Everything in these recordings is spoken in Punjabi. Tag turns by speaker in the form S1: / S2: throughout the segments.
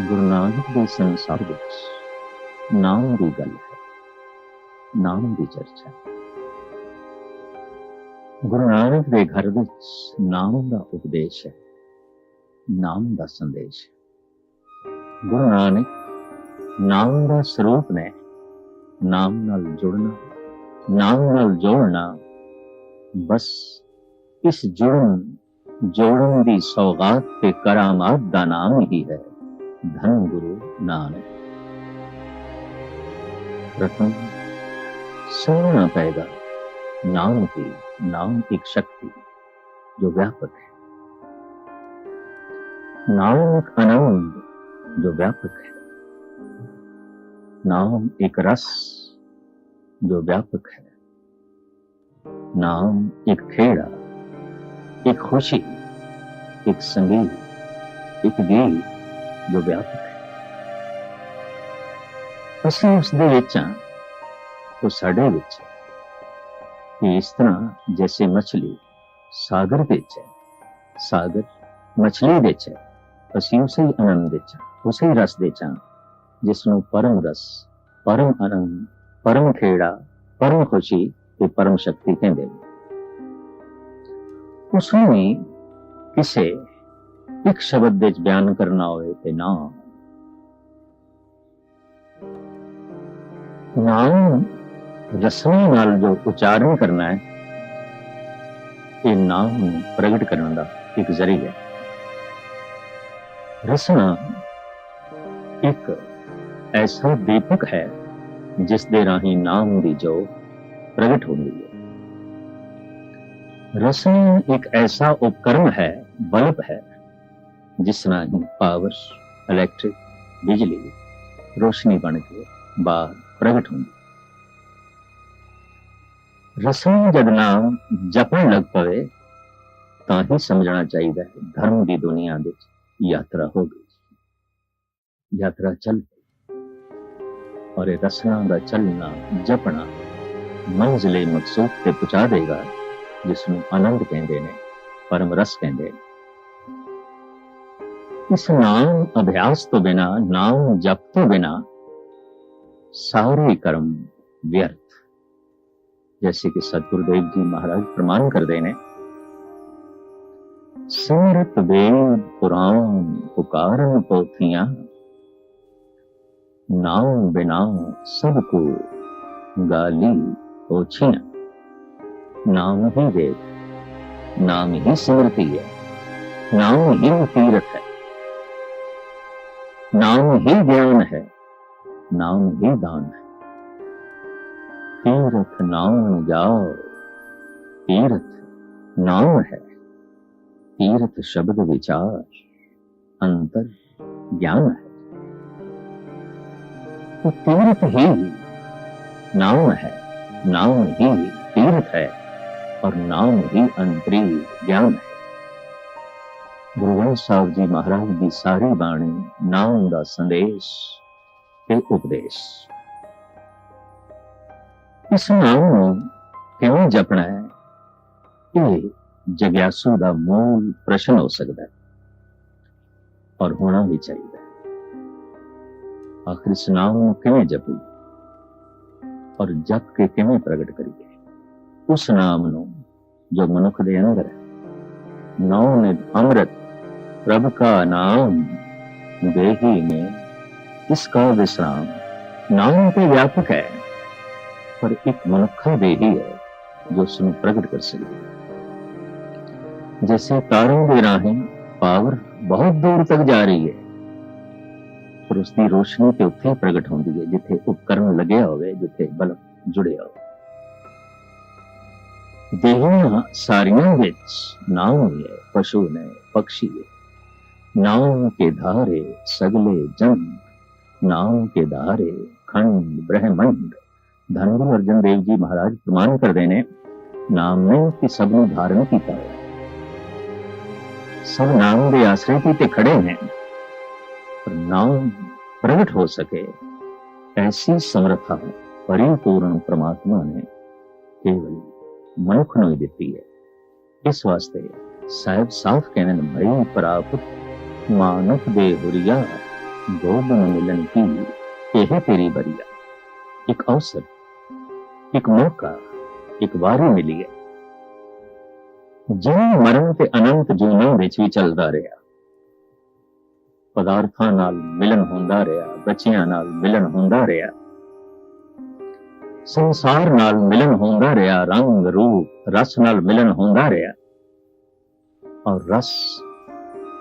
S1: ਗੁਰੂ ਨਾਨਕ ਦੇ ਸੰਸਾਰ ਵਿੱਚ ਨਾਮ ਦੀ ਗੱਲ ਹੈ। ਨਾਮ ਦੀ ਚਰਚਾ। ਗੁਰੂ ਨਾਨਕ ਦੇ ਘਰ ਵਿੱਚ ਨਾਮ ਦਾ ਉਪਦੇਸ਼ ਹੈ। ਨਾਮ ਦਾ ਸੰਦੇਸ਼ ਗੁਰੂ ਨਾਨਕ ਨਾਮ ਦਾ ਸਰੂਪ ਨੇ ਨਾਮ ਨਾਲ ਜੁੜਨਾ, ਨਾਮ ਨਾਲ ਜੋੜਨਾ, ਬਸ ਇਸ ਜੁੜਨ, ਜੋੜਨ ਦੀ ਸੌਗਾਤ ਤੇ ਕਰਾਮਾਤ ਦਾ ਨਾਮ ਹੀ ਹੈ। धर्म गुरु नानक। प्रथम सोना पैदा, नाम की नाम की शक्ति, जो व्यापक है। नाम अनंत जो व्यापक है। नाम एक रस, जो व्यापक है। नाम एक खेड़ा, एक खुशी, एक संगीत, एक गीत। ਜੋ ਵਿਆਪਕ ਹੈ ਅਸੀਂ ਉਸ ਦੇ ਵਿੱਚ ਹਾਂ, ਉਹ ਸਾਡੇ ਵਿੱਚ ਹੈ। ਇਸ ਤਰ੍ਹਾਂ ਜੈਸੇ ਮੱਛਲੀ ਸਾਗਰ ਵਿੱਚ ਹੈ, ਸਾਗਰ ਮੱਛਲੀ ਵਿੱਚ ਹੈ, ਅਸੀਂ ਉਸੇ ਹੀ ਆਨੰਦ ਵਿੱਚ ਉਸੇ ਹੀ ਰਸ ਦੇ ਚਾਂ ਜਿਸ ਨੂੰ ਪਰਮ ਰਸ, ਪਰਮ ਆਨੰਦ, ਪਰਮ ਖੇੜਾ, ਪਰਮ ਖੁਸ਼ੀ ਤੇ ਪਰਮ ਸ਼ਕਤੀ ਕਹਿੰਦੇ ਨੇ। ਉਸ ਨੂੰ ਕਿਸੇ ਇੱਕ ਸ਼ਬਦ ਵਿੱਚ ਬਿਆਨ ਕਰਨਾ ਹੋਵੇ ਤੇ ਨਾ ਨਾਮ ਰਸਮੀ ਨਾਲ ਜੋ ਉਚਾਰਨ ਕਰਨਾ ਹੈ, ਇਹ ਨਾਮ ਨੂੰ ਪ੍ਰਗਟ ਕਰਨ ਦਾ ਇੱਕ ਜ਼ਰੀਆ ਹੈ। ਰਸਨਾ ਇੱਕ ਐਸਾ ਦੀਪਕ ਹੈ ਜਿਸ ਦੇ ਰਾਹੀਂ ਨਾਮ ਦੀ ਜੋ ਪ੍ਰਗਟ ਹੁੰਦੀ ਹੈ। ਰਸਨਾ ਇੱਕ ਐਸਾ ਉਪਕਰਨ ਹੈ ਬਲਬ ਹੈ ਜਿਸ ਰਾਹੀਂ ਪਾਵਰ ਇਲੈਕਟ੍ਰਿਕ ਬਿਜਲੀ ਰੋਸ਼ਨੀ ਬਣ ਕੇ ਬਾਹਰ ਪ੍ਰਗਟ ਹੁੰਦੀ। ਰਸਮ ਜਦ ਨਾਮ ਜਪਣ ਲੱਗ ਪਵੇ, ਤਾਂ ਹੀ ਸਮਝਣਾ ਚਾਹੀਦਾ ਹੈ ਧਰਮ ਦੀ ਦੁਨੀਆ ਵਿੱਚ ਯਾਤਰਾ ਹੋ ਗਈ। ਯਾਤਰਾ ਚੱਲ ਪਈ। ਔਰ ਇਹ ਰਸਨਾ ਦਾ ਚੱਲਣਾ, ਜਪਣਾ ਮੰਜ਼ਲੇ ਮਕਸੂਦ ਤੇ ਪਹੁੰਚਾ ਦੇਗਾ ਜਿਸ ਨੂੰ ਆਨੰਦ ਕਹਿੰਦੇ ਨੇ, ਪਰਮ ਰਸ ਕਹਿੰਦੇ ਨੇ। इस नाम अभ्यास तो बिना, नाम जप तो बिना, सारे कर्म व्यर्थ। जैसे कि सदगुरुदेव जी महाराज प्रमाण कर देने सिमरत वेद पुराण पुकार पोथिया, नाम बिना सबको गाली पोछिया। नाम ही वेद, नाम ही स्मृति है, नाम ही तीर्थ है। नाम ही ज्ञान है, नाम ही दान है। तीर्थ नाम जाओ तीर्थ नाम है। तीर्थ शब्द विचार, अंतर ज्ञान है। तो तीर्थ ही नाम है, नाम ही तीर्थ है, और नाम ही अंतरी ज्ञान है। ਗੁਰੂ ਗ੍ਰੰਥ ਸਾਹਿਬ ਜੀ ਮਹਾਰਾਜ ਦੀ ਸਾਰੀ ਬਾਣੀ, ਨਾਮ ਦਾ ਸੰਦੇਸ਼ ਤੇ ਉਪਦੇਸ਼। ਇਸ ਨਾਮ ਨੂੰ ਕਿਵੇਂ ਜਪਣਾ ਹੈ? ਇਹ ਜਗਿਆਸੂ ਦਾ ਮੂਲ ਪ੍ਰਸ਼ਨ ਹੋ ਸਕਦਾ ਹੈ ਔਰ ਹੋਣਾ ਵੀ ਚਾਹੀਦਾ ਹੈ। ਆਖਿਰ ਇਸ ਨਾਮ ਨੂੰ ਕਿਵੇਂ ਜਪੀ ਔਰ ਜਪ ਕੇ ਕਿਵੇਂ ਪ੍ਰਗਟ ਕਰੀਏ? ਉਸ ਨਾਮ ਨੂੰ ਜੋ ਮਨੁੱਖ ਦੇ ਅੰਦਰ ਹੈ ਨਾਮ ਨੇ ਅੰਮ੍ਰਿਤ प्रभु का नाम देही में इसका विश्राम नाम तो व्यापक है पर एक मनुखा देही है जो उसमें प्रकट कर सकती जैसे तारों के राहें पावर बहुत दूर तक जा रही है ਪਰ ਉਸ ਦੀ ਰੋਸ਼ਨੀ ਤੇ ਉੱਥੇ ਹੀ ਪ੍ਰਗਟ ਹੁੰਦੀ ਹੈ ਜਿੱਥੇ ਉਪਕਰਨ ਲੱਗਿਆ ਹੋਵੇ ਜਿੱਥੇ ਬਲਬ ਜੁੜਿਆ ਹੋਵੇ ਦੇਹਾਂ ਸਾਰੀਆਂ ਵਿੱਚ ਨਾਮ ਹੈ ਪਸ਼ੂ ਨੇ ਪਕਸ਼ੀ ਹੈ नाम के धारे सगले जन नाम के धारे खंड ब्रह्मंड ਧੰਨ ਗੁਰੂ ਅਰਜਨ ਦੇਵ ਜੀ ਮਹਾਰਾਜ ਪ੍ਰਮਾਣ ਕਰਦੇ ਨੇ ਨਾਮ ਨੇ ਕਿ ਸਭ ਨੂੰ ਧਾਰਨ ਕੀਤਾ ਹੈ ਸਭ ਨਾਮ ਦੇ ਆਸਰੇ ਤੇ ਤੇ ਖੜੇ ਨੇ ਪਰ ਨਾਮ ਪ੍ਰਗਟ ਹੋ ਸਕੇ ਐਸੀ ਸਮਰੱਥਾ ਪਰਿਪੂਰਨ ਪ੍ਰਮਾਤਮਾ ਨੇ ਕੇਵਲ ਮਨੁੱਖ ਨੂੰ ਹੀ ਦਿੱਤੀ ਹੈ ਇਸ ਵਾਸਤੇ ਸਾਹਿਬ ਸਾਫ਼ ਕਹਿੰਦੇ ਨੇ ਭਈ ਪ੍ਰਾਪਤ ਮਾਨਵ ਦੇ ਹੁਰੀਆ ਗੋਦ ਨੂੰ ਕੀ? ਇਹ ਤੇਰੀ ਬਰੀਆ ਇੱਕ ਅਵਸਰ, ਇੱਕ ਮੌਕਾ, ਇੱਕ ਵਾਰੀ ਮਿਲੀ ਹੈ। ਜਨਮ ਮਰਨ ਤੇ ਅਨੰਤ ਜੀਵਨਾਂ ਵਿੱਚ ਵੀ ਚੱਲਦਾ ਰਿਹਾ। ਪਦਾਰਥਾਂ ਨਾਲ ਮਿਲਨ ਹੁੰਦਾ ਰਿਹਾ, ਬੱਚਿਆਂ ਨਾਲ ਮਿਲਨ ਹੁੰਦਾ ਰਿਹਾ। ਸੰਸਾਰ ਨਾਲ ਮਿਲਨ ਹੁੰਦਾ ਰਿਹਾ, ਰੰਗ, ਰੂਪ, ਰਸ ਨਾਲ ਮਿਲਨ ਹੁੰਦਾ ਰਿਹਾ। ਔਰ ਰਸ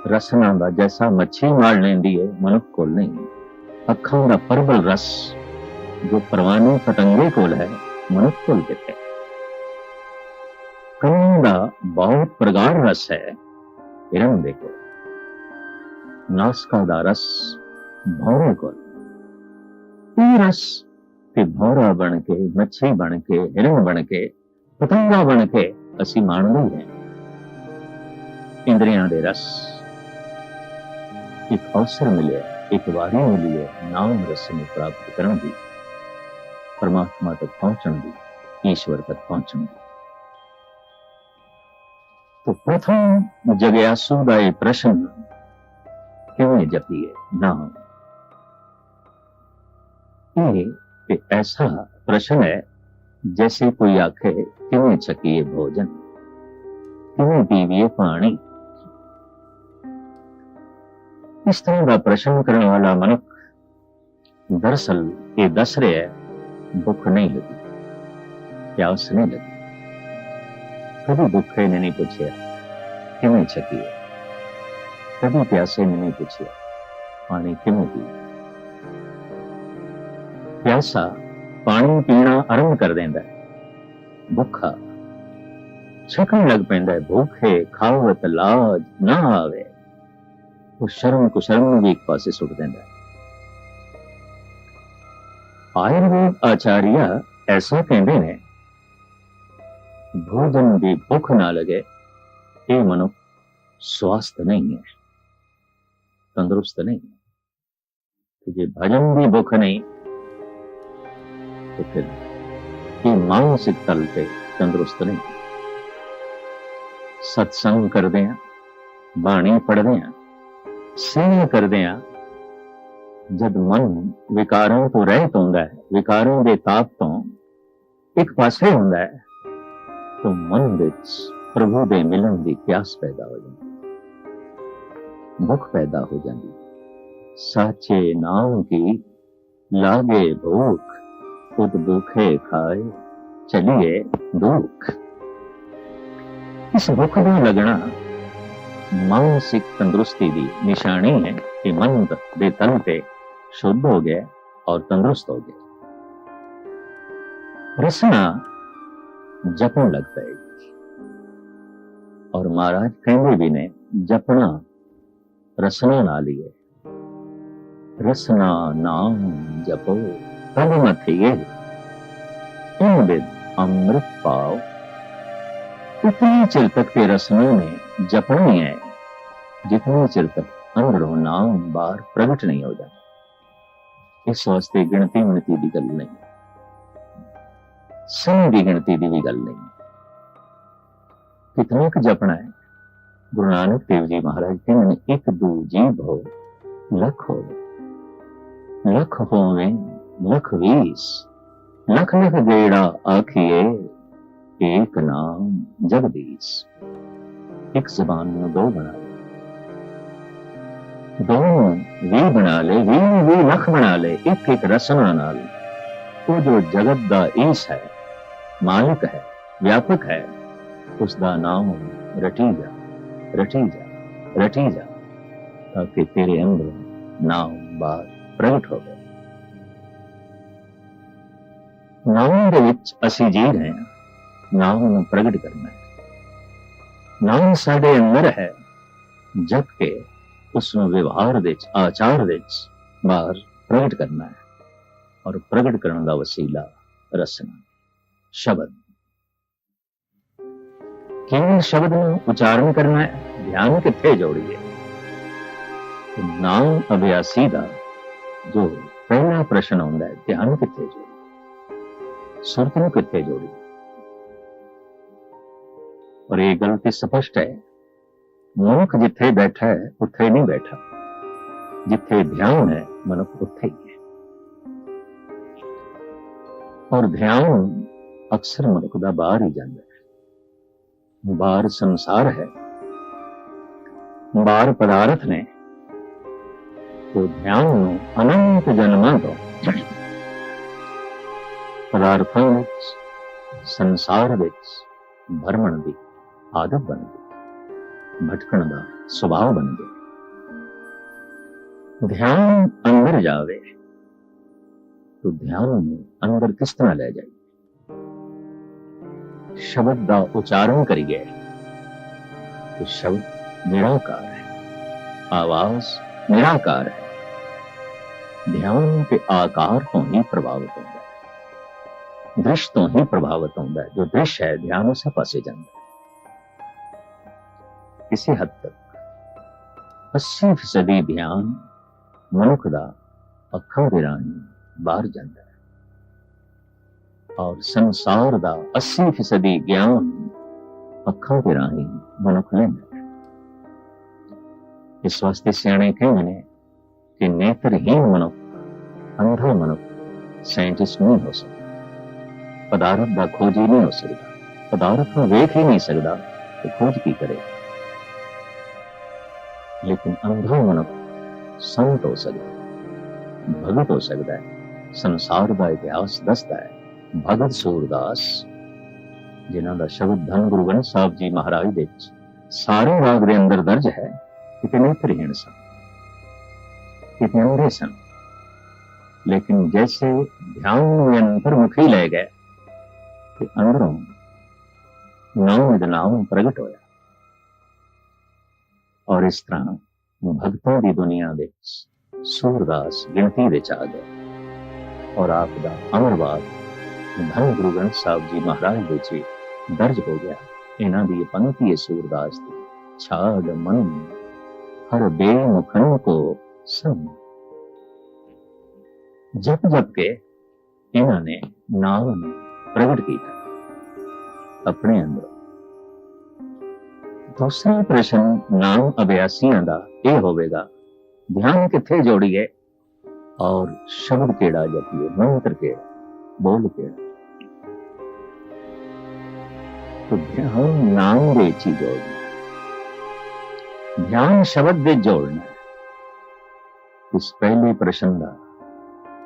S1: ਰਸਨਾ ਦਾ ਜੈਸਾ ਮੱਛੀ ਮਾਰ ਲੈਂਦੀ ਹੈ ਮਨੁੱਖ ਕੋਲ ਨਹੀਂ। ਅੱਖਾਂ ਦਾ ਪਰਬਲ ਰਸ, ਜੋ ਪਰਵਾਨੇ ਪਤੰਗੇ ਕੋਲ ਹੈ, ਮਨੁੱਖ ਕੋਲ ਕਿਤੇ ਕੰਨ ਦਾ ਬਹੁਤ ਪ੍ਰਗਾੜ ਰਸ ਹੈ ਹਿਰਨ ਦੇ ਕੋਲ ਨਾਸਕਾ ਦਾ ਰਸ ਭੌਰੇ ਕੋਲ। ਇਹ ਰਸ ਤੇ ਭੌਰਾ ਬਣ ਕੇ, ਮੱਛੀ ਬਣ ਕੇ, ਹਿਰਨ ਬਣ ਕੇ, ਪਤੰਗਾ ਬਣ ਕੇ ਅਸੀਂ ਮਾਣਦੇ ਹਾਂ। ਇੰਦਰੀਆਂ ਦੇ ਰਸ ਇੱਕ ਅਵਸਰ ਮਿਲਿਆ ਇੱਕ ਵਾਰੀ ਮਿਲੀ ਹੈ ਨਾਮ ਰਸ ਨੂੰ ਪ੍ਰਾਪਤ ਕਰਨ ਦੀ ਪਰਮਾਤਮਾ ਤੱਕ ਪਹੁੰਚਣ ਦੀ ਈਸ਼ਵਰ ਤੱਕ ਪਹੁੰਚਣ ਦੀ तो प्रथम जगयासु का ये प्रश्न ਕਿਵੇਂ ਜਪੀਏ ਨਾਮ ਇਹ एक ऐसा प्रश्न है जैसे कोई आखे किवें छकीए भोजन किवें पीवीए पानी ਇਸ ਤਰ੍ਹਾਂ ਦਾ ਪ੍ਰਸ਼ਨ ਕਰਨ ਵਾਲਾ ਮਨੁੱਖ ਦਰਸਲ ਇਹ ਦੱਸ ਰਿਹਾ ਹੈ, ਭੁੱਖ ਨਹੀਂ ਲੱਗੀ ਪਿਆਸ ਨਹੀਂ ਲੱਗੀ। ਕਦੇ ਭੁੱਖੇ ਨੇ ਨਹੀਂ ਪੁੱਛਿਆ, ਕਿਵੇਂ ਛਕੀ ਕਦੇ ਪਿਆਸੇ ਨੇ ਨਹੀਂ ਪੁੱਛਿਆ, ਪਾਣੀ ਕਿਵੇਂ ਪੀ ਪਿਆਸਾ ਪਾਣੀ ਪੀਣਾ ਆਰੰਭ ਕਰ ਦਿੰਦਾ ਹੈ। ਭੁੱਖਾ ਛਕਣ ਲੱਗ ਪੈਂਦਾ ਹੈ, ਭੁੱਖੇ ਖਾਵਤ ਲਾਜ ਨਾ ਆਵੇ। ਉਹ ਸ਼ਰਮ ਕੁ ਸ਼ਰਮ ਨੂੰ ਵੀ ਇੱਕ ਪਾਸੇ ਸੁੱਟ ਦਿੰਦਾ ਹੈ ਆਯੁਰਵੇਦ ਆਚਾਰੀਆ ਐਸਾ ਕਹਿੰਦੇ ਨੇ ਭੋਜਨ ਦੀ ਭੁੱਖ ਨਾ ਲਗੇ ਇਹ ਮਨੁੱਖ ਸਵਸਥ ਨਹੀਂ ਹੈ ਤੰਦਰੁਸਤ ਨਹੀਂ ਹੈ ਤੇ ਜੇ ਭਜਨ ਦੀ ਭੁੱਖ ਨਹੀਂ तो फिर ये मानसिक तल पे तंदुरुस्त नहीं सत्संग करते हैं बाणी पढ़ते हैं ਸਹਿਣਾ ਕਰਦੇ ਆ ਜਦ ਮਨ ਵਿਕਾਰਾਂ ਤੋਂ ਰਹਿਤ ਹੁੰਦਾ ਹੈ, ਵਿਕਾਰਾਂ ਦੇ ਤਾਪ ਤੋਂ ਇੱਕ ਪਾਸੇ ਹੁੰਦਾ ਹੈ, ਤਾਂ ਮਨ ਵਿੱਚ ਪ੍ਰਭੂ ਦੇ ਮਿਲਣ ਦੀ ਪਿਆਸ ਪੈਦਾ ਹੋ ਜਾਂਦੀ ਮੁਖ ਪੈਦਾ ਹੋ ਜਾਂਦੀ ਸਾਚੇ ਨਾਮ ਕੀ ਲਾਗੇ ਭੂਖ ਉਤ ਦੁਖੇ ਖਾਏ, ਚਲੀਏ ਦੁਖ। ਇਸ ਭੁੱਖ ਦਾ ਲੱਗਣਾ मानसिक तंदुरुस्ती दी। निशानी है कि मन दे तन पे शुद्ध हो गया और तंदुरुस्त हो गया रसना जपन लग पाएगी और महाराज कहने भी ने, जपना रसना ना लिए। रसना नाम जपो तब मत ये इन अमृत पाओ। इतनी चिल तक के रसनों में जपनी है। जितनी चिर तक अंदरों नाम बार प्रगट नहीं हो जाता इस वास्ते गिनती मिणती की गल नहीं समय की गिनती की भी गल नहीं कितना क जपना है गुरु नानक देव जी महाराज कहते एक दू जीव हो लख हो लख होवे लख वीस लख लख गेड़ा आखिए एक नाम जगदीश एक जबान में दो बना ले दो भी बना ले भी भी लख बना ले एक एक रसना नाल वो जो जगत दा ईस है मालिक है व्यापक है उसका नाम रटी जा रटी जा रटी जा ताकि तेरे अंदर नाम बार प्रगट हो गए ਨਾਮ ਦੇ ਵਿੱਚ ਅਸੀਂ ਜੀ ਰਹੇ ਹਾਂ ਨਾਮ ਨੂੰ ਪ੍ਰਗਟ ਕਰਨਾ ਹੈ ਨਾਮ ਸਾਡੇ ਅੰਦਰ ਹੈ ਜਪ ਕੇ ਉਸ ਵਿਵਹਾਰ ਦੇ ਵਿੱਚ ਆਚਾਰ ਦੇ ਵਿੱਚ ਬਾਹਰ ਪ੍ਰਗਟ ਕਰਨਾ ਹੈ ਔਰ ਪ੍ਰਗਟ ਕਰਨ ਦਾ ਵਸੀਲਾ ਰਸਨਾ ਸ਼ਬਦ ਕੇਵਲ ਸ਼ਬਦ ਨੂੰ ਉਚਾਰਨ ਕਰਨਾ ਹੈ ਧਿਆਨ ਕਿੱਥੇ ਜੋੜੀਏ ਨਾਮ ਅਭਿਆਸੀ ਦਾ ਜੋ ਪਹਿਲਾ ਪ੍ਰਸ਼ਨ ਆਉਂਦਾ ਹੈ ਧਿਆਨ ਕਿੱਥੇ ਜੋੜੀ ਸੁਰਤ ਨੂੰ ਕਿੱਥੇ ਜੋੜੀ ਔਰ ਇਹ ਗੱਲ ਤੇ ਸਪਸ਼ਟ ਹੈ ਮਨੁੱਖ ਜਿੱਥੇ ਬੈਠਾ ਹੈ, ਉੱਥੇ ਨਹੀਂ ਬੈਠਾ। ਜਿੱਥੇ ਧਿਆਨ ਹੈ ਮਨੁੱਖ ਉੱਥੇ ਹੀ ਹੈ। ਔਰ ਧਿਆਨ ਅਕਸਰ ਮਨੁੱਖ ਦਾ ਬਾਹਰ ਹੀ ਜਾਂਦਾ ਹੈ। ਬਾਹਰ ਸੰਸਾਰ ਹੈ। ਬਾਹਰ ਪਦਾਰਥ ਨੇ। ਉਹ ਧਿਆਨ ਨੂੰ ਅਨੰਤ ਜਨਮਾਂ ਤੋਂ ਪਦਾਰਥਾਂ ਵਿੱਚ, ਸੰਸਾਰ ਵਿੱਚ ਭਰਮਣ ਦੀ ਆਦਤ ਬਣ ਗਈ। ਭਟਕਣ ਦਾ ਸੁਭਾਅ ਬਣ ਗਿਆ ਧਿਆਨ ਅੰਦਰ ਜਾਵੇ ਤੋ ਧਿਆਨ ਨੂੰ ਅੰਦਰ ਕਿਸ ਤਰ੍ਹਾਂ ਲੈ ਜਾਏ ਸ਼ਬਦ ਦਾ ਉਚਾਰਨ ਕਰੀਏ तो शब्द निराकार है आवाज निराकार है ध्यान के आकार तो ही प्रभावित होता है दृश्य तो ही प्रभावित होता है जो दृश्य है ध्यान उस पासे जाता है ਕਿਸੇ ਹੱਦ ਤੱਕ 80% ਬਿਆਨ ਮਨੁੱਖ ਦਾ ਅੱਖਾਂ ਦੇ ਰਾਹੀਂ ਬਾਹਰ ਜਾਂਦਾ ਹੈ ਔਰ ਸੰਸਾਰ ਦਾ 80% ਗਿਆਨ ਅੱਖਾਂ ਦੇ ਰਾਹੀਂ ਮਨੁੱਖ ਲੈਂਦਾ ਹੈ ਇਸ ਵਾਸਤੇ ਸਿਆਣੇ ਕਹਿੰਦੇ ਨੇ ਕਿ ਨੇਤਰਹੀਨ ਮਨੁੱਖ ਅੰਧਾ ਮਨੁੱਖ ਸਾਇੰਟਿਸਟ ਨਹੀਂ ਹੋ ਸਕਦਾ ਪਦਾਰਥ ਦਾ ਖੋਜੀ ਨਹੀਂ ਹੋ ਸਕਦਾ ਪਦਾਰਥ ਨੂੰ ਵੇਖ ਹੀ ਨਹੀਂ ਸਕਦਾ ਤੇ ਖੋਜ ਕੀ ਕਰੇਗਾ ਲੇਕਿਨ ਅੰਧਾ ਮਨੁੱਖ ਸੰਤ ਹੋ ਸਕਦਾ ਭਗਤ ਹੋ ਸਕਦਾ ਹੈ ਸੰਸਾਰ ਦਾ ਇਤਿਹਾਸ ਦੱਸਦਾ ਹੈ ਭਗਤ ਸੂਰਦਾਸ ਜਿਨ੍ਹਾਂ ਦਾ ਸ਼ਬਦ ਧੰਨ ਗੁਰੂ ਗ੍ਰੰਥ ਸਾਹਿਬ ਜੀ ਮਹਾਰਾਜ ਦੇ ਵਿੱਚ ਸਾਰੇ ਰਾਗ ਦੇ ਅੰਦਰ ਦਰਜ ਹੈ ਕਿ ਤੇ ਸਨ ਕਿਤਨੇ ਅੰਧੇ ਸਨ ਲੇਕਿਨ ਜੈਸੇ ਧਿਆਨ ਨੂੰ ਅੰਤਰਮੁਖੀ ਲੈ ਗਏ ਕਿ ਅੰਦਰੋਂ ਨਾਮ ਦਾ ਪ੍ਰਗਟ ਹੋਇਆ ਔਰ ਇਸ ਤਰ੍ਹਾਂ ਭਗਤਾਂ ਦੀ ਦੁਨੀਆ ਦੇ ਸੂਰਦਾਸ ਗਿਣਤੀ ਵਿੱਚ ਆ ਗਏ। ਔਰ ਆਪ ਦਾ ਅਮਰਵਾਦ ਧੰਨ ਗੁਰੂ ਗ੍ਰੰਥ ਸਾਹਿਬ ਜੀ ਮਹਾਰਾਜ ਦੇ ਵਿੱਚ ਦਰਜ ਹੋ ਗਿਆ। ਇਹਨਾਂ ਦੀ ਪੰਕਤੀ ਹੈ ਸੂਰਦਾਸ ਦੀ। ਛਾਗ ਮਨ ਹਰ ਬੇਮੁਖਨ ਕੋ ਸਮ। ਜਪ ਜਪ ਕੇ ਇਹਨਾਂ ਨੇ ਨਾਮ ਨੂੰ ਪ੍ਰਗਟ ਕੀਤਾ। ਆਪਣੇ ਅੰਦਰ ਦੂਸਰਾ ਪ੍ਰਸ਼ਨ ਨਾਮ ਅਭਿਆਸੀਆਂ ਦਾ ਇਹ ਹੋਵੇਗਾ, ਧਿਆਨ ਕਿੱਥੇ ਜੋੜੀਏ? ਔਰ ਸ਼ਬਦ ਕਿਹੜਾ ਜਪੀਏ, ਮੰਤਰ ਕਿਹੜਾ, ਬੋਲ ਕਿਹੜਾ? ਤੋ ਧਿਆਨ ਨਾਮ ਦੇ ਚੀ ਜੋੜਨਾ। ਧਿਆਨ ਸ਼ਬਦ ਦੇ ਜੋੜਨਾ ਇਸ ਪਹਿਲੇ ਪ੍ਰਸ਼ਨ ਦਾ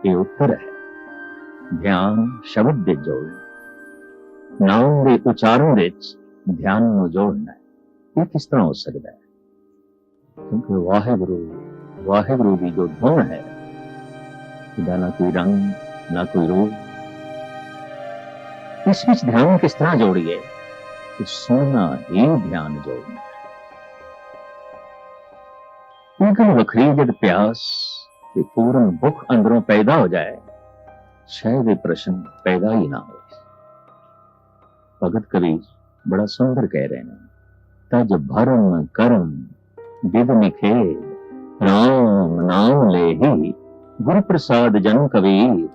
S1: ਇਹ ਉੱਤਰ ਹੈ। ਧਿਆਨ ਸ਼ਬਦ ਦੇ ਜੋੜਨਾ ਨਾਮ ਦੇ ਉਚਾਰਨ ਵਿੱਚ ਧਿਆਨ ਨੂੰ ਜੋੜਨਾ ਇਹ ਕਿਸ ਤਰ੍ਹਾਂ ਹੋ ਸਕਦਾ ਹੈ ਕਿਉਂਕਿ ਵਾਹਿਗੁਰੂ ਵਾਹਿਗੁਰੂ ਦੀ ਜੋ ਧੁਨ ਹੈ ਇਹਦਾ ਨਾ ਕੋਈ ਰੰਗ ਨਾ ਕੋਈ ਰੂਪ ਇਸ ਵਿੱਚ ਧਿਆਨ ਕਿਸ ਤਰ੍ਹਾਂ ਜੋੜੀਏ ਕਿ ਸੋਨਾ ਹੀ ਧਿਆਨ ਜੋੜਨਾ ਉਨਕਨ ਵਖਰੀ ਜਦ ਪਿਆਸ ਤੇ ਪੂਰਨ ਭੁੱਖ ਅੰਦਰੋਂ ਪੈਦਾ ਹੋ ਜਾਏ ਸ਼ਾਇਦ ਇਹ ਪ੍ਰਸ਼ਨ ਪੈਦਾ ਹੀ ਨਾ ਹੋਵੇ ਭਗਤ ਕਬੀਰ ਬੜਾ ਸੁੰਦਰ ਕਹਿ ਰਹੇ ਨੇ ਤਜ ਭਰਮ ਕਰਮ, ਵਿਦ ਨਿਖੇ ਰਾਮ ਨਾਮ ਲੈਹੀ ਗੁਰ ਪ੍ਰਸਾਦ ਜਨ ਕਬੀਰ,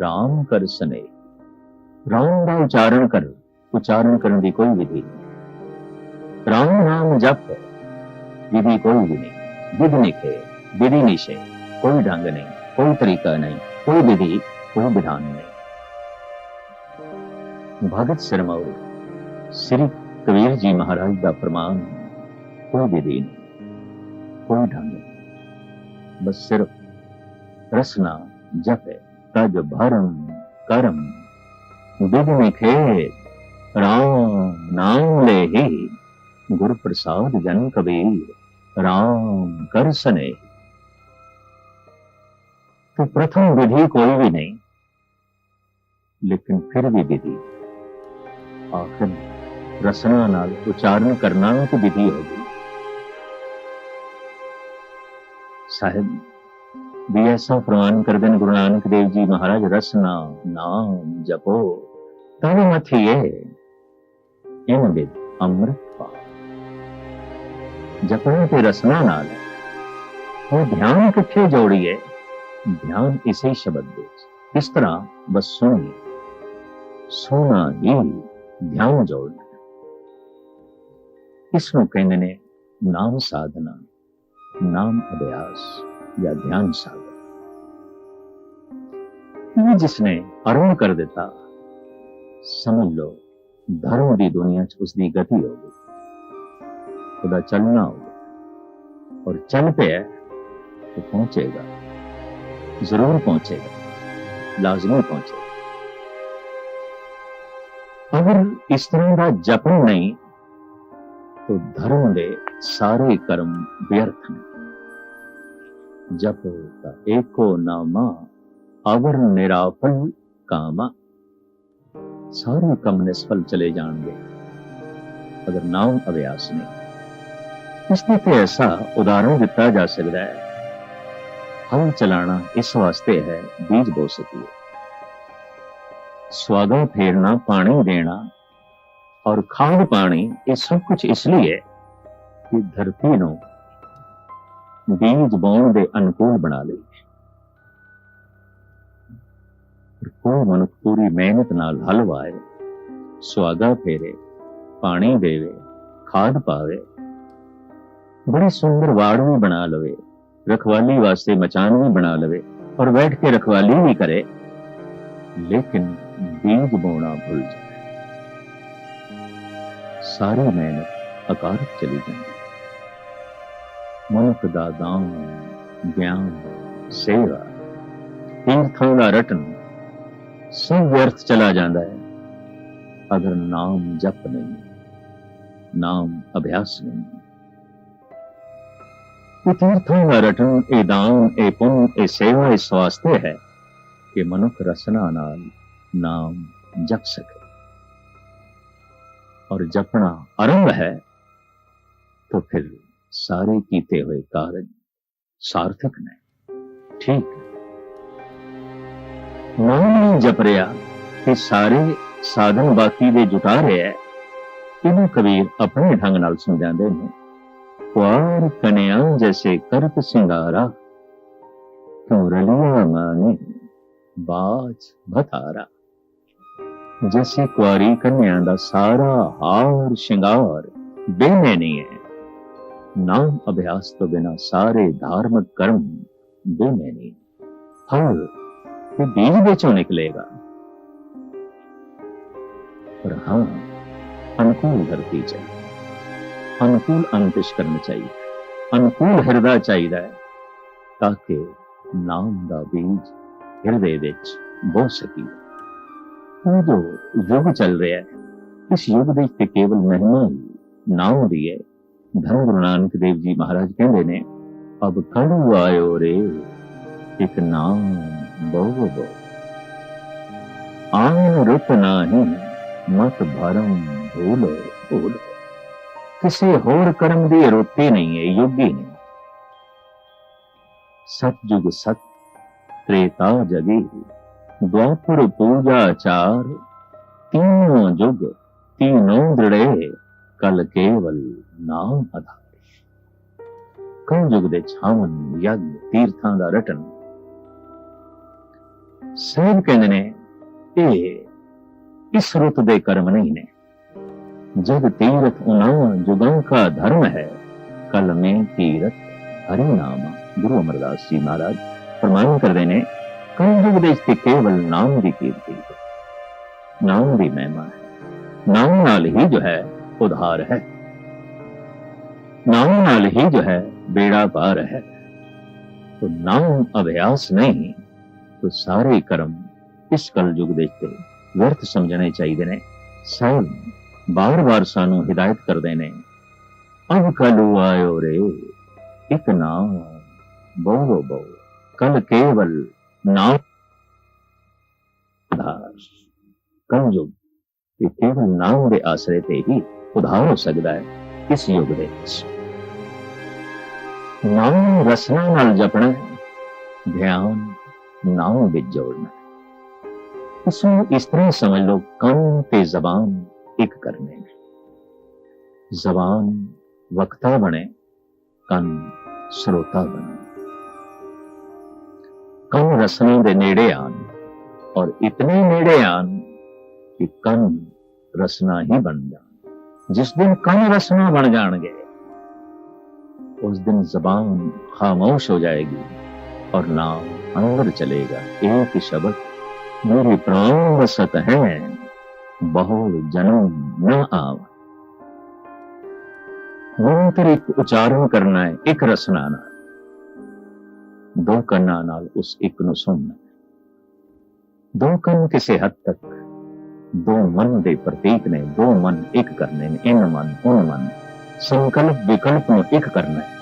S1: ਰਾਮ ਕਰ ਸਨੇ ਰਾਮ ਦਾ ਉਚਾਰਨ ਕਰ, ਉਚਾਰਨ ਕਰਨ ਦੀ ਕੋਈ ਵਿਧੀ ਰਾਮ ਨਾਮ ਜਪ, ਵਿਧੀ ਕੋਈ ਵੀ ਨਹੀਂ। ਵਿਧ ਨਿਖੇ ਵਿਧੀ ਨਿਸ਼ੇ ਕੋਈ ਢੰਗ ਨਹੀਂ, ਕੋਈ ਤਰੀਕਾ ਨਹੀਂ, ਕੋਈ ਵਿਧੀ, ਕੋਈ ਵਿਧਾਨ ਨਹੀਂ। ਭਗਤ ਸਰਮਾਉ ਸ੍ਰੀ ਕਬੀਰ ਜੀ ਮਹਾਰਾਜ ਦਾ ਪ੍ਰਮਾਣ ਕੋਈ ਵਿਧੀ ਨਹੀਂ ਕੋਈ ਢੰਗ ਨਹੀਂ ਬਸ ਸਿਰਫ ਰਸਨਾ ਜਪ ਹੈ ਤਜ ਭਰਮ ਕਰਮ ਵਿਧ ਨਿਖੇ ਰਾਮ ਨਾਮ ਲੈ ਹੀ ਗੁਰ ਪ੍ਰਸਾਦ ਜਨ ਕਬੀਰ ਰਾਮ ਕਰ ਸਨੇ तो प्रथम विधि कोई भी नहीं लेकिन फिर भी विधि आखिर ਰਸਨਾ ਨਾਲ ਉਚਾਰਨ ਕਰਨਾ ਕੋ ਵਿਧੀ ਹੋਗੀ ਸਾਹਿਬ ਵੀ ਐਸਾ ਪ੍ਰਮਾਨ ਕਰਦਨ ਗੁਰੂ ਨਾਨਕ ਦੇਵ ਜੀ ਮਹਾਰਾਜ ਰਸਨਾ ਨਾਮ ਜਪੋ ਤਨ ਮਥਿਏ ਇਹਨਾਂ ਦੇ ਅੰਮ੍ਰਿਤ ਪਾ ਜਪਣ ਤੇ ਰਸਨਾ ਨਾਲ। ਉਹ ਧਿਆਨ ਕਿੱਥੇ ਜੋੜੀਏ? ਧਿਆਨ ਇਸੇ ਸ਼ਬਦ ਦੇ ਇਸ ਤਰ੍ਹਾਂ ਬਸ ਸੁਣੀਏ। ਸੋਨਾ ਹੀ ਧਿਆਨ ਜੋੜਨਾ। ਇਸ ਨੂੰ ਕਹਿੰਦੇ ਨੇ ਨਾਮ ਸਾਧਨਾ ਨਾਮ ਅਭਿਆਸ या ध्यान सागर ਇਹ ਜਿਸਨੇ ਅਰੁਣ ਕਰ ਦਿੱਤਾ ਸਮਝ ਲਓ ਧਰਮ ਦੀ ਦੁਨੀਆ 'ਚ ਉਸ ਦੀ ਗਤੀ ਹੋ ਗਈ ਉਹਦਾ ਚੱਲਣਾ ਹੋ ਗਿਆ ਔਰ ਚੱਲ ਪਿਆ तो पहुंचेगा जरूर पहुंचेगा लाजमी पहुंचेगा अगर इस तरह का जपन नहीं ਤੋ ਧਰਮ ਦੇ ਸਾਰੇ ਕਰਮ ਵਿਅਰਥ ਨੇ ਜਪ ਤਾ ਏਕੋ ਨਾਮਾ ਅਵਰ ਨਿਰਾਪਨ ਕਾਮਾ ਸਾਰੇ ਕੰਮ ਨਿਸਫਲ ਚਲੇ ਜਾਣਗੇ ਅਗਰ ਨਾਮ ਅਭਿਆਸ ਨੇ ਇਸ ਨੇ ਤੇ ਐਸਾ ਉਦਾਹਰਣ ਦਿੱਤਾ ਜਾ ਸਕਦਾ ਹੈ ਹਲ ਚਲਾਣਾ ਇਸ ਵਾਸਤੇ ਹੈ ਬੀਜ ਬੋ ਸਕੀਏ ਸਵਾਗਾ ਫੇਰਨਾ ਪਾਣੀ ਦੇਣਾ ਔਰ ਖਾਣ ਪਾਣੀ, ਇਹ ਸਭ ਕੁਝ ਇਸ ਲਈ ਹੈ ਕਿ ਧਰਤੀ ਨੂੰ ਬੀਜ ਬੋਣ ਦੇ ਅਨੁਕੂਲ ਬਣਾ ਲਈ ਕੋਈ ਮਨੁੱਖ ਪੂਰੀ ਮਿਹਨਤ ਨਾਲ ਹਲ ਵਾਏ ਸਵਾਗਾ ਫੇਰੇ, ਪਾਣੀ ਦੇਵੇ, ਖਾਦ ਪਾਵੇ, ਬੜੀ ਸੁੰਦਰ ਵਾੜ ਵੀ ਬਣਾ ਲਵੇ, ਰਖਵਾਲੀ ਵਾਸਤੇ ਮਚਾਨ ਵੀ ਬਣਾ ਲਵੇ ਔਰ ਬੈਠ ਕੇ ਰਖਵਾਲੀ ਵੀ ਕਰੇ, ਲੇਕਿਨ ਬੀਜ ਬੋਣਾ ਭੁੱਲ ਜਾਏ। ਸਾਰੀ ਮਿਹਨਤ ਅਕਾਰਤ ਚਲੀ ਜਾਂਦੀ। ਮਨੁੱਖ ਦਾ ਦਾਨ, ਗਿਆਨ, ਸੇਵਾ, ਤੀਰਥਾਂ ਦਾ ਰਟਨ ਸਭ ਵਿਅਰਥ ਚਲਾ ਜਾਂਦਾ ਹੈ। ਅਗਰ ਨਾਮ ਜਪ ਨਹੀਂ, ਨਾਮ ਅਭਿਆਸ ਨਹੀਂ। ਇਹ ਤੀਰਥਾਂ ਦਾ ਰਟਨ, ਇਹ ਦਾਨ, ਇਹ ਪੁੰਨ, ਇਹ ਸੇਵਾ ਇਸ ਵਾਸਤੇ ਹੈ ਕਿ ਮਨੁੱਖ ਰਸਨਾ ਨਾਲ ਨਾਮ ਜਪ ਸਕੇ। ਔਰ ਜਪਣਾ ਆਰੰਭ ਹੈ तो फिर सारे कीते हुए कार्य सार्थक ने ठीक ਨਾਮ ਨਹੀਂ ਜਪ ਰਿਹਾ ਕਿ ਸਾਰੇ ਸਾਧਨ ਬਾਕੀ ਦੇ ਜੁਟਾ ਰਿਹਾ ਹੈ ਇਹਨੂੰ ਕਬੀਰ ਆਪਣੇ ਢੰਗ ਨਾਲ ਸਮਝਾਉਂਦੇ ਨੇ कुआर कन्या जैसे करत सिंगारा क्यों रलिया माने बाज भतारा जैसे कुआरी कन्या ਦਾ ਸਾਰਾ ਹਾਰ ਸ਼ਿੰਗਾਰ ਬੇਨੇ ਨਹੀਂ ਹੈ ਨਾਮ ਅਭਿਆਸ ਤੋਂ ਬਿਨਾ ਸਾਰੇ ਧਾਰਮਿਕ ਕਰਮ ਬੇਨੇ ਨਹੀਂ ਫਲ ਇਹ ਬੀਜ ਵਿੱਚੋਂ ਨਿਕਲੇਗਾ ਪਰ ਹਾਂ ਅਨੁਕੂਲ ਧਰਤੀ ਚਾਹੀਏ अनुकूल अंकुश करना चाहिए अनुकूल ਹਿਰਦਾ ਚਾਹੀਦਾ ਹੈ ਤਾਂ ਕਿ ਨਾਮ ਦਾ ਬੀਜ ਹਿਰਦੇ ਵਿੱਚ ਬੋ ਸਕੇ ਇਹ ਜੋ ਯੁੱਗ ਚੱਲ ਰਿਹਾ ਹੈ, ਇਸ ਯੁੱਗ ਦੇ ਵਿੱਚ ਕੇਵਲ ਮਹਿਮਾ ਹੀ ਨਾਮ ਦੀ ਹੈ। ਧੰਨ ਗੁਰੂ ਨਾਨਕ ਦੇਵ ਜੀ ਮਹਾਰਾਜ ਕਹਿੰਦੇ ਨੇ, ਅਬ ਕੜੂ ਆਇਓ ਰੇ, ਇੱਕ ਨਾਮ ਬੋ ਬੋ ਆਨ ਰੁਤ ਨਾਹੀ, ਮਤ ਭਰਮ ਭੂਲੋ ਭੂਲੋ। ਕਿਸੇ ਹੋਰ ਕਰਮ ਦੀ ਰੋਟੀ ਨਹੀਂ ਹੈ, ਯੁੱਗ ਨਹੀਂ। ਸਤਜੁਗ ਸਤ, ਤ੍ਰੇਤਾ ਜਗੀ। ਦੁਆਪਰ ਪੂਜਾ ਆਚਾਰ तीनों जुग तीनों दृढ़े कल केवल ਨਾਮ ਆਧਾਰ ਕਲ ਯੁਗ ਦੇ ਛਾਵਨ ਯਗ ਤੀਰਥਾਂ ਦਾ ਰਟਨ ਸਭ ਕਹਿੰਦੇ ਨੇ ਇਹ ਇਸ ਰੁੱਤ ਦੇ ਕਰਮ ਨਹੀਂ ਨੇ जब तीर्थ उना जुगों का धर्म है कल में तीर्थ हरि नाम गुरु अमरदास जी महाराज फरमान करते ने कलयुग ਦੇ ਤੇ ਕੇਵਲ ਨਾਮ ਦੀ ਕੀਰਤੀ ਹੈ ਨਾਮ ਦੀ ਮਹਿਮਾ ਹੈ ਨਾਮ ਨਾਲ ਹੀ ਜੋ ਹੈ ਉਧਾਰ ਹੈ ਨਾਮ ਨਾਲ ਹੀ ਜੋ ਹੈ ਬੇੜਾ ਪਾਰ ਹੈ तो ਨਾਮ ਅਭਿਆਸ ਨਹੀਂ तो ਸਾਰੇ ਕਰਮ ਇਸ ਕਲਯੁਗ ਦੇ ਤੇ ਵਿਅਰਥ ਸਮਝਣੇ ਚਾਹੀਦੇ ਨੇ ਸਭ ਬਾਰ-ਬਾਰ ਸਾਨੂੰ ਹਿਦਾਇਤ ਕਰਦੇ ਨੇ ਅਬ ਕਲੂ ਆਇਓ ਰੇ ਇੱਕ ਨਾਮ ਬੋਲੋ ਬੋ ਕਲ ਕੇਵਲ ਨਾਮ ਉਧਾਰ ਕਲਯੁਗ ਇਹ ਕੇਵਲ ਨਾਮ ਦੇ ਆਸਰੇ ਤੇ ਹੀ ਉਧਾਰ ਹੋ ਸਕਦਾ ਹੈ ਇਸ ਯੁੱਗ ਦੇ ਵਿੱਚ ਨਾਮ ਰਸਨਾ ਨਾਲ ਜਪਣਾ ਹੈ, ਧਿਆਨ ਨਾਮ ਵਿੱਚ ਜੋੜਨਾ ਹੈ। ਇਸ ਨੂੰ ਇਸ ਤਰ੍ਹਾਂ ਸਮਝ ਲਓ ਕੰਨ ਤੇ ਜ਼ਬਾਨ ਇੱਕ ਕਰਨੇ ਨੇ ਜ਼ਬਾਨ ਵਕਤਾ ਬਣੇ ਕੰਨ ਸਰੋਤਾ ਬਣੇ ਰਸਨੇ ਦੇ ਨੇੜੇ ਆਣ ਔਰ ਇਤਨੇ ਨੇੜੇ ਆਣ ਕਿ ਕੰਨ ਰਸਨਾ ਹੀ ਬਣ ਜਾਣ ਜਿਸ ਦਿਨ ਕੰਨ ਰਸਨਾ ਬਣ ਜਾਣਗੇ ਉਸ ਦਿਨ ਜ਼ਬਾਨ ਖਾਮੋਸ਼ ਹੋ ਜਾਏਗੀ और नाम अंदर चलेगा एक शब्द मेरे प्राण बसत है बहुत जन्म न आव ਮੰਤਰ ਇੱਕ ਉਚਾਰਨ ਕਰਨਾ ਹੈ ਇੱਕ ਰਸਨਾ ਨਾਲ ਦੋ ਕੰਨਾਂ ਨਾਲ ਉਸ ਇੱਕ ਨੂੰ ਸੁਣਨਾ ਦੋ ਕੰਨ ਕਿਸੇ ਹੱਦ ਤੱਕ ਦੋ ਮਨ ਦੇ ਪ੍ਰਤੀਕ ਨੇ ਦੋ ਮਨ ਇੱਕ ਕਰਨੇ ਨੇ ਇਨ ਮਨ ਉਨ ਮਨ ਸੰਕਲਪ ਵਿਕਲਪ ਨੂੰ ਇੱਕ ਕਰਨਾ ਹੈ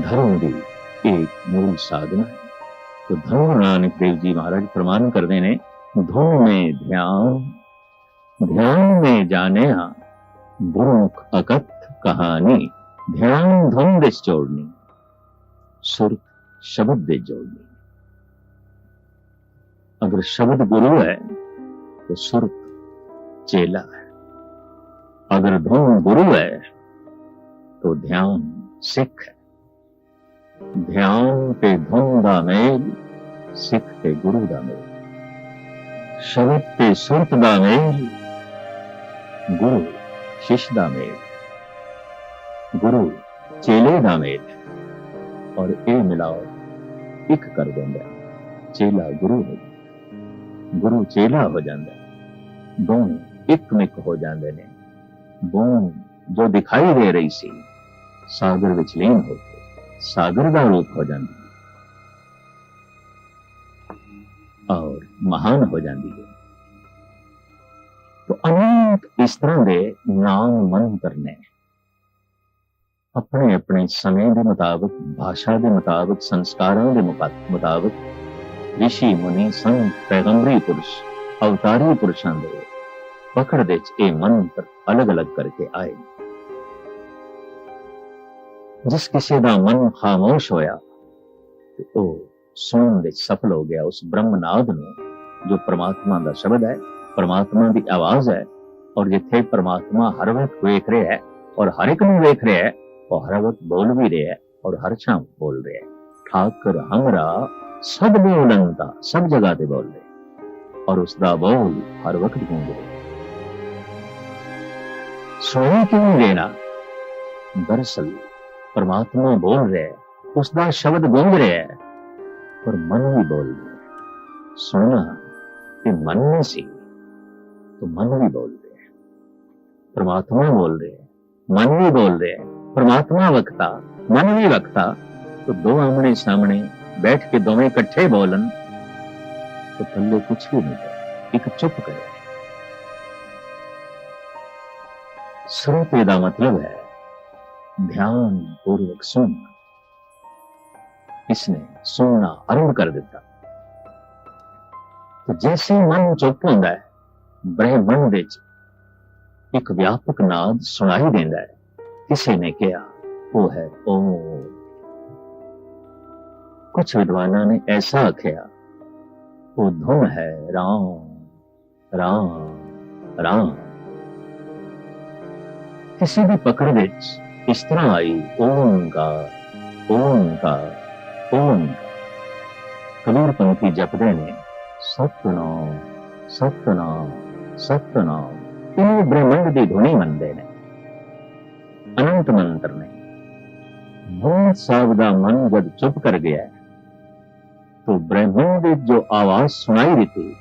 S1: ਧਰਮ ਦੀ ਇੱਕ ਮੂਲ ਸਾਧਨਾ ਹੈ तो धर्म नानक देव जी महाराज प्रमाण करते ने धुन में ध्यान ध्यान में जाने गुरुमुख अकथ कहानी ध्यान धुन ਦੇ ਜੋੜਨੀ सुर शब्द दे जोड़ने अगर शब्द गुरु है तो सुर चेला है। अगर धूम गुरु है तो ध्यान सिख है। ध्यान पे धूम का मेल, सिख पे गुरु का मेल। शब्द पे सुरत का मेल, गुरु शिष्य का मेल। गुरु चेले का मेल। ਔਰ ਇਹ ਮਿਲਾਓ ਇੱਕ ਕਰ ਦਿੰਦਾ ਹੈ। ਚੇਲਾ ਗੁਰੂ ਹੋ ਜਾਂਦਾ ਗੁਰੂ ਚੇਲਾ ਹੋ ਜਾਂਦਾ ਹੈ। ਦੋਵੇਂ ਇੱਕ ਮਿਕ ਹੋ ਜਾਂਦੇ ਨੇ ਬੂੰਦ ਜੋ ਦਿਖਾਈ ਦੇ ਰਹੀ ਸੀ ਸਾਗਰ ਵਿੱਚ ਲੀਨ ਹੋ ਕੇ सागर का रूप हो जाती है और महान हो जाती है तो अनेक इस तरह के नाम मंत्र ने ਆਪਣੇ ਆਪਣੇ ਸਮੇਂ ਦੇ ਮੁਤਾਬਕ, ਭਾਸ਼ਾ ਦੇ ਮੁਤਾਬਕ, ਸੰਸਕਾਰਾਂ ਦੇ ਮੁਤਾਬਕ ਰਿਸ਼ੀ, ਮੁਨੀ, ਸੰਤ, ਪੈਗੰਬਰੀ ਪੁਰਸ਼, ਅਵਤਾਰੀ ਪੁਰਸ਼ਾਂ ਦੇ ਪਕੜ ਦੇ ਚ ਇਹ ਮੰਤਰ ਅਲੱਗ-ਅਲੱਗ ਕਰਕੇ ਆਏ। ਜਿਸ ਕਿਸੇ ਦਾ ਮਨ ਖਾਮੋਸ਼ ਹੋਇਆ, ਤੇ ਉਹ ਸੁਣਨ ਦੇ ਸਫਲ ਹੋ ਗਿਆ, ਉਸ ਬ੍ਰਹਮਨਾਦ ਨੂੰ, ਜੋ ਪ੍ਰਮਾਤਮਾ ਦਾ ਸ਼ਬਦ ਹੈ, ਪ੍ਰਮਾਤਮਾ ਦੀ ਆਵਾਜ਼ ਹੈ, ਔਰ ਜਿੱਥੇ ਪ੍ਰਮਾਤਮਾ ਹਰ ਵਕਤ ਵੇਖ ਰਿਹਾ ਹੈ, ਔਰ ਹਰ ਇੱਕ ਨੂੰ ਵੇਖ ਰਿਹਾ ਹੈ और हर वक्त बोल भी रहे हैं और हर शाम बोल रहे हैं। ठाकर हमरा सब में उलंगता, सब जगह दे बोल रहे और उसका बोल हर वक्त गूंज रहे सोई क्यों लेना दरअसल परमात्मा बोल रहे उसका शब्द गूंज रहे है, पर मन भी बोल रहे है। सोना मन में से तो मन भी बोल रहे है। परमात्मा बोल रहे है, मन भी बोल रहे है। ਪ੍ਰਮਾਤਮਾ ਵਕਤਾ, ਮਨ ਵੀ ਵਕਤਾ, ਤੋ ਦੋ ਆਮਣੇ ਸਾਹਮਣੇ ਬੈਠ ਕੇ ਦੋਵੇਂ ਇਕੱਠੇ ਬੋਲਣ, ਤੋ ਥੱਲੇ ਕੁਝ ਵੀ ਨਹੀਂ ਇੱਕ ਚੁੱਪ ਕਰੇ। ਸਰੋਤੇ ਦਾ ਮਤਲਬ ਹੈ ਧਿਆਨ ਪੂਰਵਕ ਸੁਣਨਾ। ਇਸਨੇ ਸੁਣਨਾ ਅਰੰਭ ਕਰ ਦਿੱਤਾ। ਤੇ ਜੈਸੇ ਮਨ ਚੁੱਪ ਹੁੰਦਾ ਹੈ, ਬ੍ਰਹਿਮੰਡ ਵਿੱਚ ਇੱਕ ਵਿਆਪਕ ਨਾਦ ਸੁਣਾਈ ਦਿੰਦਾ ਹੈ। ਕਿਸੇ ਨੇ ਕਿਹਾ ਉਹ ਹੈ ਓਮ ਕੁਝ ਵਿਦਵਾਨਾਂ ਨੇ ਐਸਾ ਆਖਿਆ ਉਹ ਧੁਨ ਹੈ ਰਾਮ ਰਾਮ ਰਾਮ ਕਿਸੇ ਦੀ ਪਕੜ ਵਿੱਚ ਇਸ ਤਰ੍ਹਾਂ ਆਈ ਓੰਕਾਰ ਓੰਕਾਰ ਓੰਕਾਰ ਕਬੀਰ ਪੰਥੀ ਜਪਦੇ ਨੇ ਸਤਨਾਮ ਸਤਨਾਮ ਸਤਨਾਮ ਇਹ ਬ੍ਰਹਮੰਡ ਦੀ ਧੁਨੀ ਮੰਨਦੇ ਨੇ ਅਨੰਤ ਮੰਤਰ ਨੇ ਮੋਹਨ ਸਾਹਿਬ ਦਾ ਮਨ ਜਦ ਚੁੱਪ ਕਰ ਗਿਆ तो ब्रह्मांड ਵਿੱਚ ਜੋ ਆਵਾਜ਼ ਸੁਣਾਈ ਦਿੱਤੀ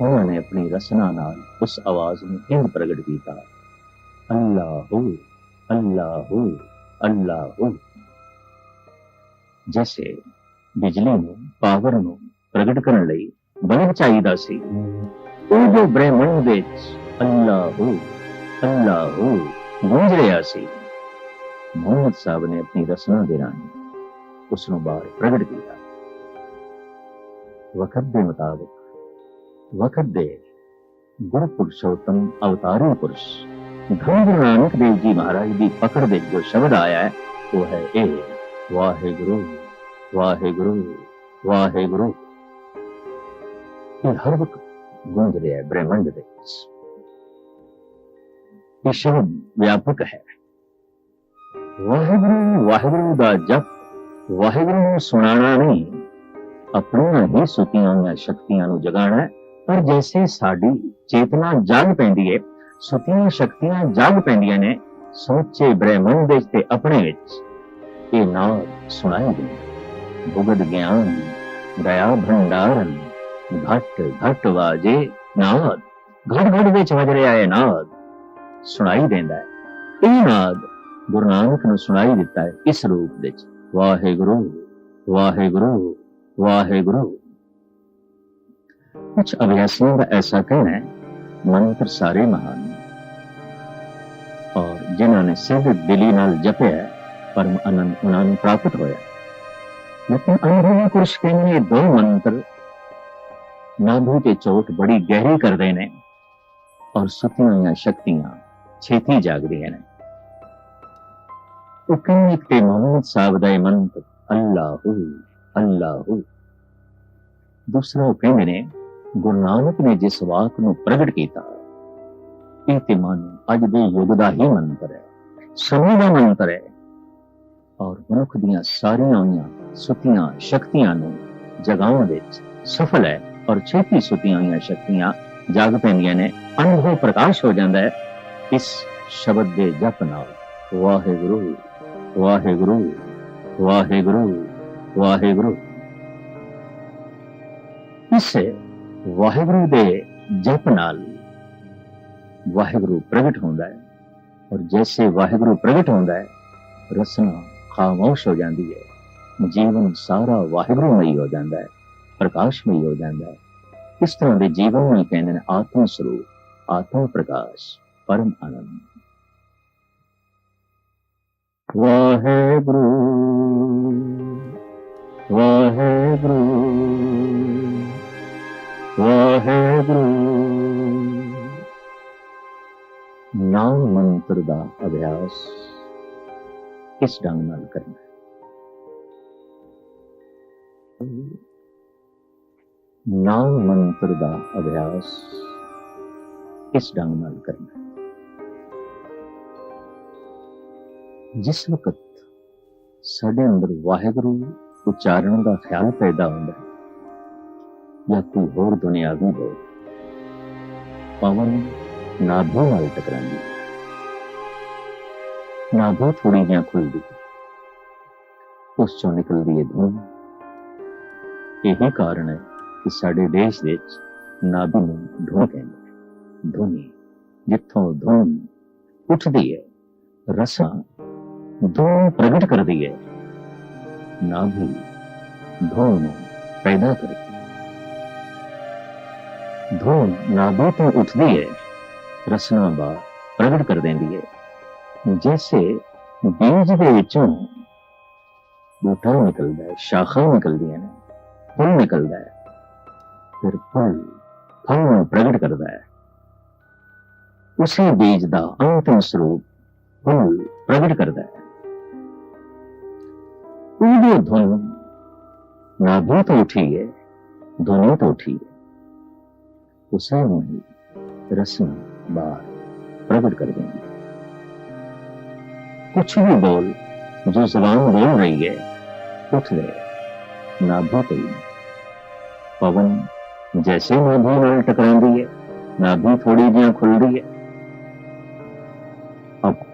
S1: ਉਹਨਾਂ ਨੇ ਆਪਣੀ ਰਸਨਾ ਨਾਲ ਉਸ ਆਵਾਜ਼ ਨੂੰ ਇੰਜ ਪ੍ਰਗਟ ਕੀਤਾ ਅੱਲਾਹੁ ਅੱਲਾਹੁ ਅੱਲਾਹੁ ਜੈਸੇ ਬਿਜਲੀ ਨੂੰ ਪਾਵਰ ਨੂੰ ਪ੍ਰਗਟ ਕਰਨ ਲਈ ਬਲਬ ਚਾਹੀਦਾ ਸੀ ਉਹ ਜੋ ਬ੍ਰਹਮੰਡ ਵਿੱਚ ਅੱਲਾਹੁ ਅੱਲਾਹੁ ਗੂੰਜ ਰਿਹਾ ਸੀ। ਮੁਹੰਮਦ ਸਾਹਿਬ ਨੇ ਆਪਣੀ ਰਸਨਾ ਦੇ ਰਾਹੀਂ ਉਸ ਨੂੰ ਬਾਹਰ ਪ੍ਰਗਟ ਕੀਤਾ। ਵਕਤ ਦੇ ਮੁਤਾਬਕ, ਵਕਤ ਦੇ ਗੁਰੂ ਪੁਰਸ਼ੋਤਮ ਅਵਤਾਰੀ ਪੁਰਸ਼ ਗੁਰੂ ਨਾਨਕ ਦੇਵ ਜੀ ਮਹਾਰਾਜ ਦੀ ਪਕੜ ਦੇ ਜੋ ਸ਼ਬਦ ਆਇਆ ਹੈ, ਉਹ ਹੈ ਇਹ, ਵਾਹਿਗੁਰੂ ਵਾਹਿਗੁਰੂ ਵਾਹਿਗੁਰੂ। ਇਹ ਹਰ ਵਕਤ ਗੂੰਜ ਰਿਹਾ ਹੈ ਬ੍ਰਹਮੰਡ ਦੇ ਵਿੱਚ। ਕਿ ਸ਼ਬਦ ਵਿਆਪਕ ਹੈ ਵਾਹਿਗੁਰੂ ਵਾਹਿਗੁਰੂ ਦਾ ਜਪ ਵਾਹਿਗੁਰੂ ਨੂੰ ਸੁਣਾਣਾ ਨਹੀਂ ਆਪਣੀਆਂ ਹੀ ਸੁਤੀਆਂ ਹੋਈਆਂ ਸ਼ਕਤੀਆਂ ਨੂੰ ਜਗਾਣਾ ਪਰ ਜੈਸੇ ਸਾਡੀ ਚੇਤਨਾ ਜਾਗ ਪੈਂਦੀ ਹੈ ਸੁਤੀਆਂ ਸ਼ਕਤੀਆਂ ਜਾਗ ਪੈਂਦੀਆਂ ਨੇ ਸੋਚੇ ਬ੍ਰਹਮੰਡ ਦੇ ਤੇ ਆਪਣੇ ਵਿੱਚ ਇਹ ਨਾਮ ਸੁਣਾਇਆ ਗਿਆ ਭੁਗਤ ਗਿਆਨ ਦਇਆ ਭੰਡਾਰਨ ਘਟ ਘਟ ਵਾਜੇ ਨਾਦ ਘੜ ਘੜ ਵਿੱਚ ਵਜ ਰਿਹਾ ਹੈ ਨਾਦ ਸੁਣਾਈ ਦਿੰਦਾ ਹੈ। ਇਹ ਨਾਦ ਗੁਰੂ ਨਾਨਕ ਨੂੰ ਸੁਣਾਈ ਦਿੱਤਾ ਹੈ। ਇਸ ਰੂਪ ਵਿੱਚ ਵਾਹਿਗੁਰੂ ਵਾਹਿਗੁਰੂ ਵਾਹਿਗੁਰੂ। ਕੁਝ ਅਭਿਆਸੀਆਂ ਦਾ ਐਸਾ ਕਹਿਣਾ ਹੈ, ਮੰਤਰ ਸਾਰੇ ਮਹਾਨ ਔਰ ਜਿਨ੍ਹਾਂ ਨੇ ਸਿੱਧ ਦਿਲੀ ਨਾਲ ਜਪਿਆ ਪਰਮ ਆਨੰਦ ਉਹਨਾਂ ਨੂੰ ਪ੍ਰਾਪਤ ਹੋਇਆ ਲੇਕਿਨ ਅਨੁਭਵੀ ਪੁਰਸ਼ ਕਹਿੰਦੇ ਨੇ ਦੋ ਮੰਤਰ ਨਾਭੀ ਤੇ ਚੋਟ ਬੜੀ ਗਹਿਰੀ ਕਰਦੇ ਨੇ। ਔਰ ਸੁਤੀਆਂ ਸ਼ਕਤੀਆਂ ਛੇਤੀ ਜਾਗਦੀਆਂ ਨੇ। ਉਹ ਕਹਿੰਦੇ ਤੇ ਮੁਹੰਮਦ ਸਾਹਿਬ ਦਾ ਇਹ ਮੰਤਰ, ਅੱਲਾਹੂ ਅੱਲਾਹੂ। ਦੂਸਰਾ ਉਹ ਕਹਿੰਦੇ ਨੇ, ਗੁਰੂ ਨਾਨਕ ਨੇ ਜਿਸ ਵਾਕ ਨੂੰ ਪ੍ਰਗਟ ਕੀਤਾ, ਇਹ ਤੇ ਮਨ ਅੱਜ ਦੇ ਯੁੱਗ ਦਾ ਹੀ ਮੰਤਰ ਹੈ, ਸਮੇਂ ਦਾ ਮੰਤਰ ਹੈ। ਔਰ ਮਨੁੱਖ ਦੀਆਂ ਸਾਰੀਆਂ ਹੋਈਆਂ ਸੁਤੀਆਂ ਸ਼ਕਤੀਆਂ ਨੂੰ ਜਗਾਉਣ ਵਿੱਚ ਸਫਲ ਹੈ, ਔਰ ਛੇਤੀ ਸੁਤੀਆਂ ਹੋਈਆਂ ਸ਼ਕਤੀਆਂ ਜਾਗ ਪੈਂਦੀਆਂ ਨੇ, ਅਨੁਭਵ ਪ੍ਰਕਾਸ਼ ਹੋ ਜਾਂਦਾ ਹੈ। ਇਸ ਸ਼ਬਦ ਦੇ ਜਪ ਨਾਲ ਵਾਹਿਗੁਰੂ ਵਾਹਿਗੁਰੂ ਵਾਹਿਗੁਰੂ ਵਾਹਿਗੁਰੂ। ਇਸ ਵਾਹਿਗੁਰੂ ਦੇ ਜਪ ਨਾਲ ਵਾਹਿਗੁਰੂ ਪ੍ਰਗਟ ਹੁੰਦਾ ਹੈ ਔਰ ਜੈਸੇ ਵਾਹਿਗੁਰੂ ਪ੍ਰਗਟ ਹੁੰਦਾ ਹੈ, ਰਸਨਾ ਖਾਮੋਸ਼ ਹੋ ਜਾਂਦੀ ਹੈ, ਜੀਵਨ ਸਾਰਾ ਵਾਹਿਗੁਰੂਮਈ ਹੋ ਜਾਂਦਾ ਹੈ, ਪ੍ਰਕਾਸ਼ਮਈ ਹੋ ਜਾਂਦਾ ਹੈ। ਇਸ ਤਰ੍ਹਾਂ ਦੇ ਜੀਵਨ ਨੂੰ ਹੀ ਕਹਿੰਦੇ ਨੇ ਆਤਮ ਸਰੂਪ ਆਤਮ ਪ੍ਰਕਾਸ਼। ਪਰਮ ਆਨੰਦ। ਵਾਹਿਗੁਰੂ ਵਾਹਿਗੁਰੂ ਵਾਹਿਗੁਰੂ। ਨਾਮ ਮੰਤਰ ਦਾ ਅਭਿਆਸ ਕਿਸ ਢੰਗ ਨਾਲ ਕਰਨਾ ਨਾਮ ਮੰਤਰ ਦਾ ਅਭਿਆਸ ਕਿਸ ਢੰਗ ਨਾਲ ਕਰਨਾ ਜਿਸ ਵਕਤ ਸਾਡੇ ਅੰਦਰ ਵਾਹਿਗੁਰੂ ਉਚਾਰਨ ਦਾ ਖਿਆਲ ਪੈਦਾ ਹੁੰਦਾ ਹੈ, ਜਾਂ ਕੋਈ ਹੋਰ ਦੁਨਿਆਵੀ ਹੋ ਪਵਨ ਨਾਭੀ ਨਾਲ ਟਕਰਾਂਦੀ ਹੈ ਨਾਭੀ ਥੋੜੀ ਜਿਹਾ ਖੁੱਲਦੀ ਉਸ ਚੋਂ ਨਿਕਲਦੀ ਹੈ ਧੁਨ ਇਹ ਕਾਰਨ ਹੈ ਕਿ ਸਾਡੇ ਦੇਸ਼ ਵਿੱਚ ਨਾਭੀ ਨੂੰ ਧੁਨ ਕਹਿੰਦੇ ਨੇ। ਧੁਨੀ ਜਿੱਥੋਂ ਧੁਨ ਉੱਠਦੀ ਹੈ, ਰਸਾਂ ਧੁਨ ਪ੍ਰਗਟ ਕਰਦੀ ਹੈ ਨਾਭੀ ਧੁਨ ਨੂੰ ਪੈਦਾ ਕਰਦੀ ਹੈ ਧੁਨ ਨਾਭੀ ਤੋਂ ਉੱਠਦੀ ਹੈ ਰਸਨਾ ਬਾ ਪ੍ਰਗਟ ਕਰ ਦਿੰਦੀ ਹੈ ਜੈਸੇ ਬੀਜ ਦੇ ਵਿੱਚੋਂ ਬੂਟਾ ਨਿਕਲਦਾ ਹੈ ਸ਼ਾਖਾ ਨਿਕਲਦੀਆਂ ਨੇ ਫੁੱਲ ਨਿਕਲਦਾ ਹੈ ਫਿਰ ਫੁੱਲ ਫਲ ਨੂੰ ਪ੍ਰਗਟ ਕਰਦਾ ਹੈ ਉਸੇ ਬੀਜ ਦਾ ਅੰਤਿਮ ਸਰੂਪ ਫੁੱਲ ਪ੍ਰਗਟ ਕਰਦਾ ਹੈ धुन। नाभी तो उठी है, धुनी तो उठी है। उसे वही रस्म बार प्रकट कर देंगे। कुछ भी बोल, जो जबान बोल रही है, उठ गए। नाभी तो पवन जैसे नाभी नाल टकरांदी है, नाभी थोड़ी जहाँ खुल रही है। अब